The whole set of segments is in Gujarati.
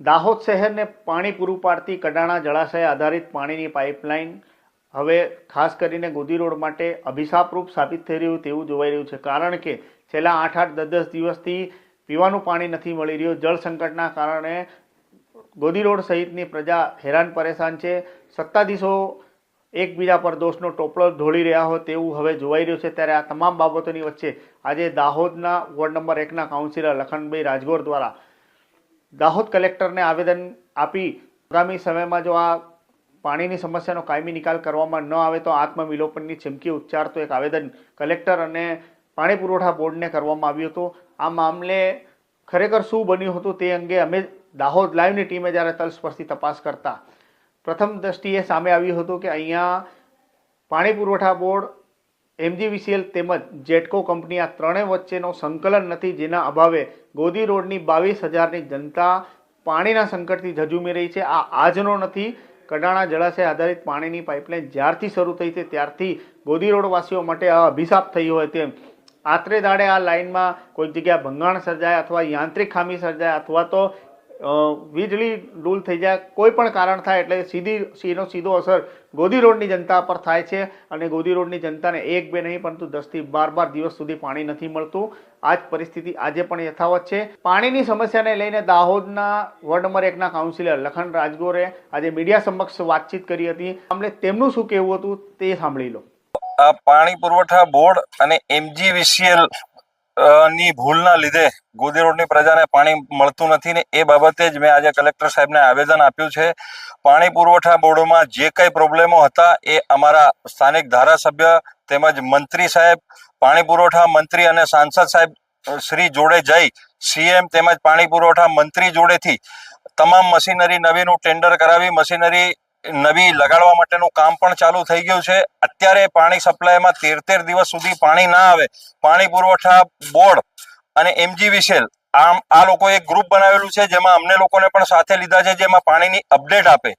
દાહોદ શહેરને પાણી પૂરું પાડતી કડાણા જળાશય આધારિત પાણીની પાઇપલાઇન હવે ખાસ કરીને ગોદી રોડ માટે અભિશાપરૂપ સાબિત થઈ રહ્યું તેવું જોવાઈ રહ્યું છે. કારણ કે છેલ્લા આઠ આઠ દસ દસ દિવસથી પીવાનું પાણી નથી મળી રહ્યું. જળ સંકટના કારણે ગોદી રોડ સહિતની પ્રજા હેરાન પરેશાન છે. સત્તાધીશો એકબીજા પર દોષનો ટોપલો ઢોળી રહ્યા હોય તેવું હવે જોવાઈ રહ્યું છે. ત્યારે આ તમામ બાબતોની વચ્ચે આજે દાહોદના વોર્ડ નંબર એકના કાઉન્સિલર લખનભાઈ રાજગોર દ્વારા દાહોદ કલેક્ટરને આવેદન આપી આગામી સમયમાં જો આ પાણીની સમસ્યાનો કાયમી નિકાલ કરવામાં ન આવે તો આત્મવિલોપનની ચીમકી ઉચ્ચારતો એક આવેદન કલેક્ટર અને પાણી પુરવઠા બોર્ડને કરવામાં આવ્યું હતું. આ મામલે ખરેખર શું બન્યું હતું તે અંગે અમે દાહોદ લાઈવની ટીમે જ્યારે તલસ્પર્શી તપાસ કરતા પ્રથમ દ્રષ્ટિએ સામે આવ્યું હતું કે અહીંયા પાણી પુરવઠા બોર્ડ, એમજીવીસીએલ તેમજ જેટકો કંપની આ ત્રણેય વચ્ચેનો સંકલન નથી જેના અભાવે ગોદી રોડની બાવીસ હજારની જનતા પાણીના સંકટથી ઝઝુમી રહી છે. આ આજનો નથી. કડાણા જળાશય આધારિત પાણીની પાઇપલાઇન જ્યારથી શરૂ થઈ છે, ત્યારથી ગોદી રોડવાસીઓ માટે આ અભિશાપ થયો હોય તેમ. આત્રે દાડે આ લાઇનમાં કોઈક જગ્યાએ ભંગાણ સર્જાય અથવા યાંત્રિક ખામી સર્જાય અથવા તો વીજળી ડૂલ થઈ જાય, કોઈ પણ કારણ થાય એટલે સીધી સીનો સીધો અસર ગોદી રોડની જનતા પર થાય છે અને ગોદી રોડની જનતાને એક બે નહીં, પરંતુ દસથી બાર બાર દિવસ સુધી પાણી નથી મળતું. આ પરિસ્થિતિ આજે પણ યથાવત છે. પાણીની સમસ્યાને લઈને દાહોદના વોર્ડ નંબર એકના કાઉન્સિલર લખન રાજગોરે આજે મીડિયા સમક્ષ વાતચીત કરી હતી. મામલે તેમનું શું કહેવું હતું તે સાંભળી લો. આ પાણી પુરવઠા બોર્ડ અને એમજીવીસીએલ ની ભૂલના લીધે ગોદી રોડની પ્રજાને પાણી મળતું નથી ને એ બાબતે જ મેં આજે કલેક્ટર સાહેબને આવેદન આપ્યું છે. પાણી પુરવઠા બોર્ડમાં જે કંઈ પ્રોબ્લેમો હતા એ અમારા સ્થાનિક ધારાસભ્ય તેમજ મંત્રી સાહેબ, પાણી પુરવઠા મંત્રી અને સાંસદ સાહેબ શ્રી જોડે જઈ, સીએમ તેમજ પાણી પુરવઠા મંત્રી જોડેથી તમામ મશીનરી નવીનું ટેન્ડર કરાવી, મશીનરી નવી લગાડવા માટેનું કામ પણ ચાલુ થઈ ગયું છે. અત્યારે પાણી સપ્લાયમાં તેર તેર દિવસ સુધી પાણી ના આવે. પાણી પુરવઠા બોર્ડ અને એમજીવીસીએલ આમ આ લોકો એક ગ્રુપ બનાવેલું છે જેમાં અમને લોકોને પણ સાથે લીધા છે, જેમાં પાણીની અપડેટ આપે.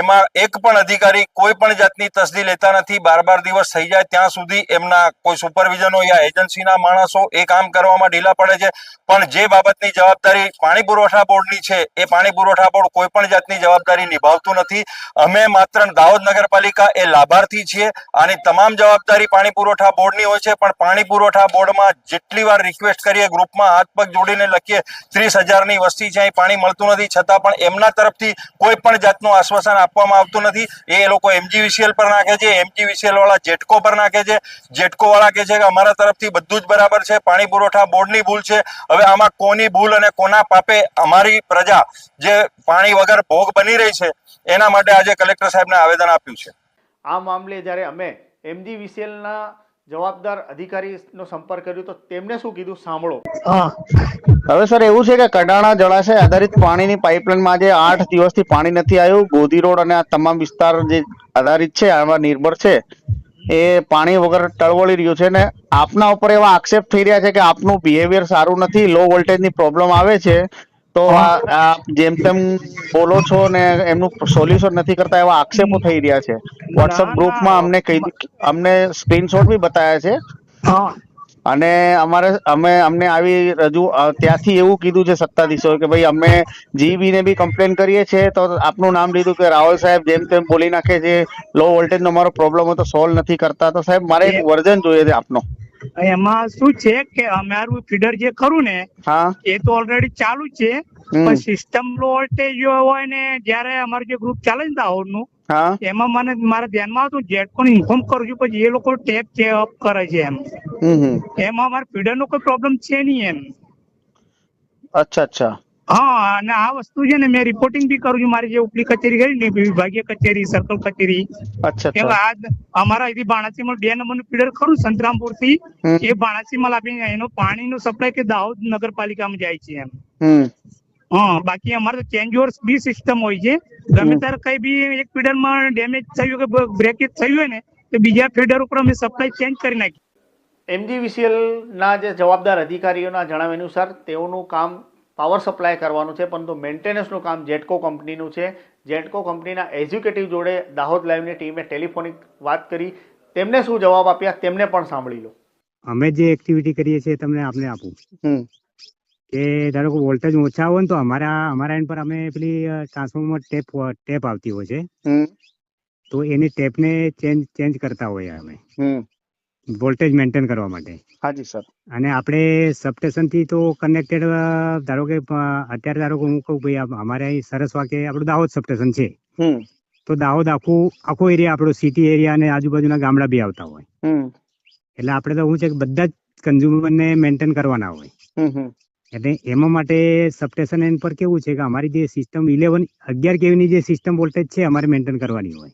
એમાં એક પણ અધિકારી કોઈ પણ જાતની તસદી લેતા નથી બાર બાર દિવસ થઈ જાય ત્યાં સુધી એમના કોઈ સુપરવિઝનો યા એજન્સીના માણસો એ કામ કરવામાં ઢીલા પડે છે. પણ જે બાબતની જવાબદારી પાણી પુરવઠા બોર્ડની છે, એ પાણી પુરવઠા બોર્ડ કોઈ પણ જાતની જવાબદારી નિભાવતું નથી. અમે માત્ર દાહોદ નગરપાલિકા એ લાભાર્થી છીએ. આની તમામ જવાબદારી પાણી પુરવઠા બોર્ડની હોય છે, પણ પાણી પુરવઠા બોર્ડમાં જેટલી વાર રિક્વેસ્ટ કરીએ ગ્રુપમાં હાથ પગ જોડીને લખીએ, ત્રીસ હજારની વસ્તી છે, અહીં પાણી મળતું નથી. છતાં પણ એમના તરફથી કોઈ પણ જાતનું આશ્વાસન આપવામાં આવતું નથી. એ લોકો એમજીવીસીએલ પર નાખે છે એમજીવીસીએલ વાળા જેટકો પર નાખે છે. જેટકો વાળા કહે છે કે અમારા તરફથી બધું જ બરાબર છે. પાણી પુરવઠા બોર્ડની ભૂલ છે. હવે આમાં કોની ભૂલ અને કોના પાપે અમારી પ્રજા જે પાણી વગર ભોગ બની રહી છે, એના માટે આજે કલેક્ટર સાહેબને આવેદન આપ્યું છે. આ મામલે જ્યારે અમે એમજીવીસીએલના જવાબદાર અધિકારીનો સંપર્ક કર્યો તો તેમણે શું કીધું? સાંભળો. હવે સર એવું છે કે કડાણા જળાશય આધારિત પાણીની પાઇપલાઇનમાં આજે આઠ દિવસથી પાણી નથી આવ્યું. ગોધી રોડ અને આ તમામ વિસ્તાર જે આધારિત છે, આમાં નિર્ભર છે, એ પાણી વગર ટળવળી રહ્યું છે ને આપના ઉપર એવા આક્ષેપ થઈ રહ્યા છે કે આપનું બિહેવિયર સારું નથી લો વોલ્ટેજની પ્રોબ્લેમ આવે છે. તો આ આ જેમ તેમ બોલો છો ને એમનું સોલ્યુશન નથી કરતા એવા આક્ષેપો થઈ રહ્યા છે. વોટ્સઅપ ગ્રુપમાં અમને કહી અમને સ્ક્રીનશોટ બી બતાવ્યા છે. હા. અને અમારે અમે અમને આવી રજૂ ત્યાંથી એવું કીધું છે સત્તાધીશો કે ભાઈ અમે જીબી ને બી કમ્પ્લેન કરીએ છીએ તો આપનું નામ લીધું કે રાહુલ સાહેબ જેમ તેમ બોલી નાખે છે. લો વોલ્ટેજ નો અમારો પ્રોબ્લેમ હોય તો સોલ્વ નથી કરતા. તો સાહેબ મારે એક વર્ઝન જોઈએ છે આપનો. એમાં શું છે કે અમારું ફીડર જે ખરું ને એ તો ઓલરેડી ચાલુ છે. પણ સિસ્ટમ લો વોલ્ટેજ હોય ને જ્યારે અમારું જે ગ્રુપ ચાલે છે દાહોદનું નું એમાં મને મારા ધ્યાનમાં હતું જેટકોને ઇન્ફોર્મ કરું છું પછી એ લોકો ટેપ છે અપ કરે છે એમ. એમાં અમારા ફીડર નો કોઈ પ્રોબ્લેમ છે નહીં એમ. અચ્છા અચ્છા. હા અને આ વસ્તુ છે ને મેં રિપોર્ટિંગ બી કરું છું. મારી જે ઉપલી કચેરી કરી ને વિભાગીય કચેરી સર્કલ કચેરી. આજ અમારા અહીંથી બાણાસીમાં બે નંબરનું ફીડર ખરું સંતરામપુરથી. એ બાણાસીમાં આપીને એનો પાણીનો સપ્લાય કે દાહોદ નગરપાલિકામાં જાય છે એમ. હા બાકી અમારે તો ચેન્જ ઓવર બી સિસ્ટમ હોય છે. ગમે ત્યારે કઈ બી એક ફીડરમાં ડેમેજ થયું કે બ્રેકેજ થયું હોય ને તો બીજા ફીડર ઉપર અમે સપ્લાય ચેન્જ કરી નાખીએ. એમજીવીસીએલ ના જે જવાબદાર અધિકારીઓના જણાવ્યા અનુસાર તેઓનું કામ પાવર સપ્લાય કરવાનું છે પરંતુ મેન્ટેનન્સનું કામ જેટકો કંપનીનું છે. જેટકો કંપનીના એક્ઝિક્યુટિવ જોડે દાહોદ લાઈવની ટીમે ટેલિફોનિક વાત કરી. તેમને શું જવાબ આપ્યા તેમને પણ સાંભળી લો. અમે જે એક્ટિવિટી કરીએ છીએ તમને આપને આપું. કે ધારો કે વોલ્ટેજ ઓછા હોય ને તો અમારા અમારા એન્ડ પર અમે પેલી ટ્રાન્સફોર્મર ટેપ ટેપ આવતી હોય છે. તો એની ટેપને ચેન્જ ચેન્જ કરતા હોઈએ અમે. વોલ્ટેજ મેન્ટેન કરવા માટે. હાજી સર. અને આપણે સબસ્ટેશનથી તો કનેક્ટેડ ધારો કે અત્યારે ધારો કે હું કહું ભાઈ અમારે અહીં સરસ વાકે આપણું દાહોદ સબસ્ટેશન છે. તો દાહોદ આખું આખો એરિયા આપણો સિટી એરિયા અને આજુબાજુના ગામડા બી આવતા હોય. એટલે આપણે તો શું છે કે બધા જ કન્ઝ્યુમરને મેન્ટેન કરવાના હોય. એટલે એમાં માટે સબસ્ટેશન એન પર કેવું છે કે અમારી જે સિસ્ટમ ઇલેવન અગિયાર કેવીની જે સિસ્ટમ વોલ્ટેજ છે અમારે મેન્ટેન કરવાની હોય.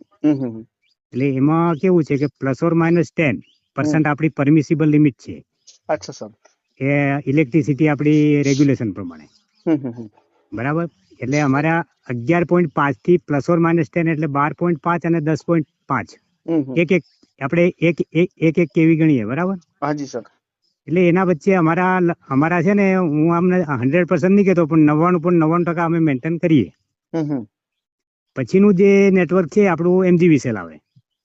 એટલે એમાં કેવું છે કે plus or minus ten percent આપણી પરમિસિબલ લિમિટ છે. અચ્છા સર. એ ઇલેક્ટ્રિસિટી આપણી રેગ્યુલેશન પ્રમાણે. બરાબર? એટલે અમારા અગિયાર પોઈન્ટ પાંચથી પ્લસ ઓર માઇનસ ટેન એટલે બાર પોઈન્ટ પાંચ અને દસ પોઈન્ટ પાંચ. એક એક આપણે એક એક એક એક કેવી ગણીએ બરાબર? હાજી સર. એટલે એના વચ્ચે અમારા અમારા છે ને હું આમને હંડ્રેડ પર્સન્ટ નહીં કહેતો પણ નવ્વાણું પણ નવ્વાણું ટકા અમે મેન્ટેન કરીએ. પછીનું જે નેટવર્ક છે આપણું એમજીવીસીએલ આવે.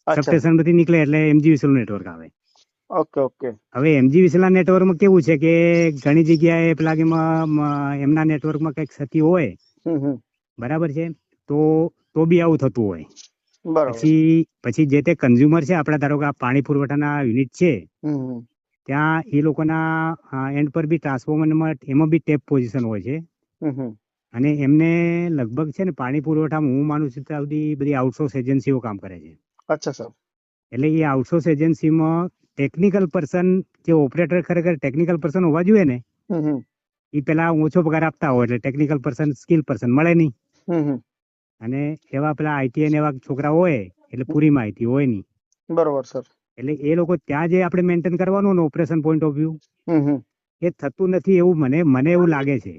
અચ્છા. સબસ્ટેશનમાંથી નીકળે એટલે એમજીવીસીએલ નેટવર્ક આવે. Okay okay. હવે એમજીવીસીએલ ના નેટવર્કમાં કેવું છે કે ઘણી જગ્યાએ પેલા કે મ- મ- એમના નેટવર્કમાં કંઈક ક્ષતિ હોય બરાબર છે? તો તો બી આવું થતું હોય. પછી પછી જે તે કન્ઝ્યુમર છે આપણા ધારો કે આ પાણી પુરવઠાના યુનિટ છે ત્યાં એ લોકોના એન્ડ પર બી ટ્રાન્સફોર્મરમાં એમાં બી ટેપ પોઝિશન હોય છે. અને એમને લગભગ છે ને પાણી પુરવઠામાં હું માનું છું ત્યાં સુધી બધી આઉટસોર્સ એજન્સીઓ કામ કરે છે. અચ્છા સર. એટલે એ આઉટસોર્સ એજન્સીમાં ટેકનિકલ પર્સન જે ઓપરેટર ખરેખર ટેકનિકલ પર્સન હોવા જોઈએ ને એ પેલા ઓછો પગાર આપતા હોય એટલે ટેકનિકલ પર્સન સ્કિલ પર્સન મળે નહીં. અને એવા પેલા આઈટીઆઈ ને એવા છોકરા હોય એટલે પૂરી માહિતી હોય નહીં. બરોબર સર. એટલે એ લોકો ત્યાં જે આપણે મેન્ટેન કરવાનું ને ઓપરેશન પોઈન્ટ ઓફ વ્યૂ એ થતું નથી એવું મને મને એવું લાગે છે.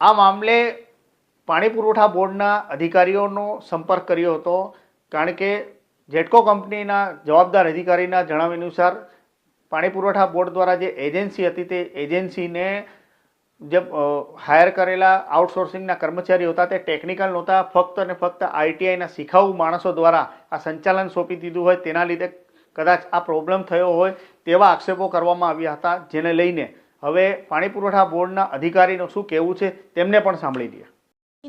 આ મામલે પાણી પુરવઠા બોર્ડના અધિકારીઓનો સંપર્ક કર્યો હતો કારણ કે જેટકો કંપનીના જવાબદાર અધિકારીના જણાવ્યા અનુસાર પાણી પુરવઠા બોર્ડ દ્વારા જે એજન્સી હતી તે એજન્સીને જે હાયર કરેલા આઉટસોર્સિંગના કર્મચારીઓ હતા તે ટેકનિકલ નહોતા, ફક્ત અને ફક્ત આઈટીઆઈના શીખાઉ માણસો દ્વારા આ સંચાલન સોંપી દીધું હોય તેના લીધે કદાચ આ પ્રોબ્લેમ થયો હોય તેવા આક્ષેપો કરવામાં આવ્યા હતા, જેને લઈને હવે પાણી પુરવઠા બોર્ડના અધિકારીનું શું કહેવું છે તેમને પણ સાંભળી લઈએ.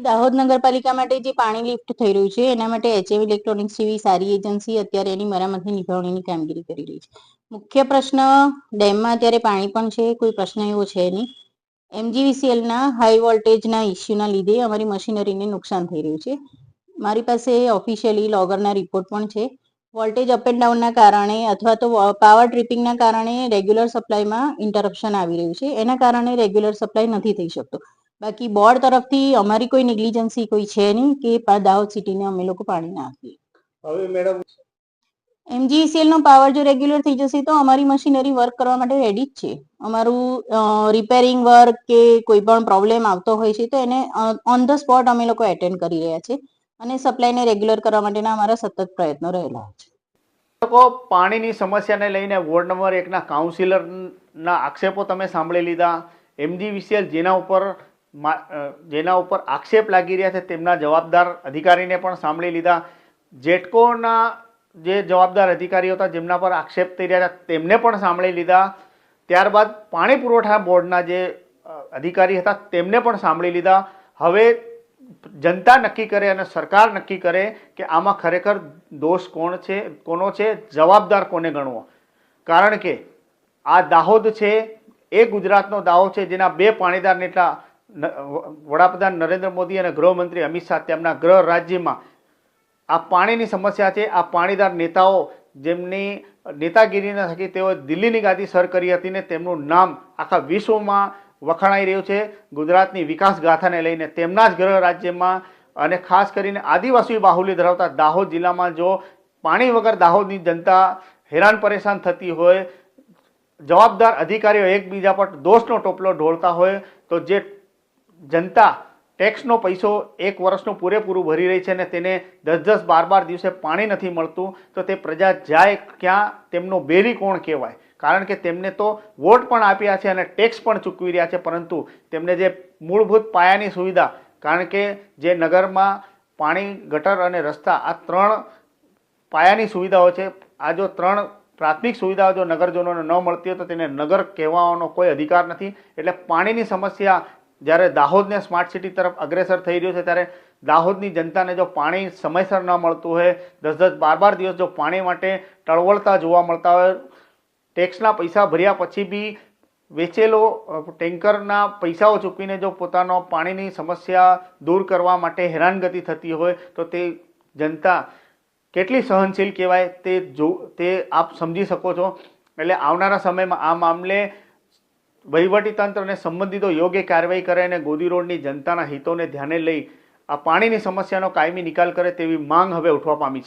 દાહોદ નગરપાલિકા માટે જે પાણી લિફ્ટ થઈ રહ્યું છે, એના માટે એચએમ ઇલેક્ટ્રોનિક્સ જેવી સારી એજન્સી અત્યારે એની મરામતની નિભાવણીની કામગીરી કરી રહી છે. મુખ્ય પ્રશ્ન, ડેમમાં અત્યારે પાણી પણ છે, કોઈ પ્રશ્ન એવો છે નહીં. એમજીવીસીએલના હાઈ વોલ્ટેજના ઇસ્યુના લીધે અમારી મશીનરીને નુકસાન થઈ રહ્યું છે. મારી પાસે ઓફિશિયલી લોગરના રિપોર્ટ પણ છે. વોલ્ટેજ અપ એન્ડ ડાઉનના કારણે અથવા તો પાવર ટ્રિપિંગના કારણે રેગ્યુલર સપ્લાયમાં ઇન્ટરપ્શન આવી રહ્યું છે. એના કારણે રેગ્યુલર સપ્લાય નથી થઈ શકતો. બાકી બોર્ડ તરફથી અમારી કોઈ નિગ્લિજન્સી કોઈ છે નહીં કે દાહોદ સિટીને અમે લોકો પાણી ના આપીએ હવે મેડમ એમજીસીએલ નો પાવર જો રેગ્યુલર થઈ જશે તો અમારી મશીનરી વર્ક કરવા માટે રેડી જ છે. અમારું રિપેરિંગ વર્ક કે કોઈ પણ પ્રોબ્લેમ આવતો હોય છે તો એને ઓન ધ સ્પોટ અમે લોકો એટેન્ડ કરી રહ્યા છે. અને સપ્લાયને રેગ્યુલર કરવા માટેના અમારા સતત પ્રયત્નો રહેલા છે. લોકો પાણીની સમસ્યાને લઈને વોર્ડ નંબર એકના કાઉન્સિલરના આક્ષેપો તમે સાંભળી લીધા. એમજીવીસીએલ જેના ઉપર જેના ઉપર આક્ષેપ લાગી રહ્યા છે તેમના જવાબદાર અધિકારીને પણ સાંભળી લીધા. જેટકોના જે જવાબદાર અધિકારીઓ હતા જેમના પર આક્ષેપ થઈ રહ્યા હતા તેમને પણ સાંભળી લીધા. ત્યારબાદ પાણી પુરવઠા બોર્ડના જે અધિકારી હતા તેમને પણ સાંભળી લીધા. હવે જનતા નક્કી કરે અને સરકાર નક્કી કરે કે આમાં ખરેખર દોષ કોણ છે, કોનો છે, જવાબદાર કોને ગણવો? કારણ કે આ દાહોદ છે, એ ગુજરાતનો દાહોદ છે જેના બે પાણીદાર નેતા વડાપ્રધાન નરેન્દ્ર મોદી અને ગૃહમંત્રી અમિત શાહ તેમના ગૃહ રાજ્યમાં આ પાણીની સમસ્યા છે. આ પાણીદાર નેતાઓ જેમની નેતાગીરીના થકી તેઓ દિલ્હીની ગાદી સર કરી હતી ને તેમનું નામ આખા વિશ્વમાં વખણાઈ રહ્યું છે. ગુજરાતની વિકાસ ગાથાને લઈને તેમના જ ગૃહ રાજ્યમાં અને ખાસ કરીને આદિવાસી બાહુલ્ય ધરાવતા દાહોદ જિલ્લામાં જો પાણી વગર દાહોદની જનતા હેરાન પરેશાન થતી હોય, જવાબદાર અધિકારીઓ એકબીજા પર દોષનો ટોપલો ઢોળતા હોય, તો જે જનતા ટેક્સનો પૈસો એક વર્ષનું પૂરેપૂરું ભરી રહી છે અને તેને દસ દસ બાર બાર દિવસે પાણી નથી મળતું, તો તે પ્રજા જાય ક્યાં તેમનો બેરી કોણ કહેવાય? કારણ કે તેમને તો વોટ પણ આપ્યા છે અને ટેક્સ પણ ચૂકવી રહ્યા છે, પરંતુ તેમને જે મૂળભૂત પાયાની સુવિધા, કારણ કે જે નગરમાં પાણી, ગટર અને રસ્તા, આ ત્રણ પાયાની સુવિધાઓ છે, આ જો ત્રણ પ્રાથમિક સુવિધાઓ જો નગરજનોને ન મળતી હોય તો તેને નગર કહેવાનો કોઈ અધિકાર નથી. એટલે પાણીની સમસ્યા જ્યારે દાહોદને સ્માર્ટ સિટી તરફ અગ્રેસર થઈ રહ્યું છે, ત્યારે દાહોદની જનતાને જો પાણી સમયસર ન મળતું હોય દસ દસ બાર બાર દિવસ જો પાણી માટે ટળવળતા જોવા મળતા હોય ટેક્સના પૈસા ભર્યા પછી બી વેચેલો ટેન્કરના પૈસાઓ ચૂકવીને જો પોતાનો પાણીની સમસ્યા દૂર કરવા માટે હેરાનગતિ થતી હોય, તો તે જનતા કેટલી સહનશીલ કહેવાય તે જો, તે આપ સમજી શકો છો. એટલે આવનારા સમયમાં આ મામલે વહીવટીતંત્ર અને સંબંધિતો યોગ્ય કાર્યવાહી કરે અને ગોદી રોડની જનતાના હિતોને ધ્યાને લઈ આ પાણીની સમસ્યાનો કાયમી નિકાલ કરે તેવી માંગ હવે ઉઠવા પામી છે.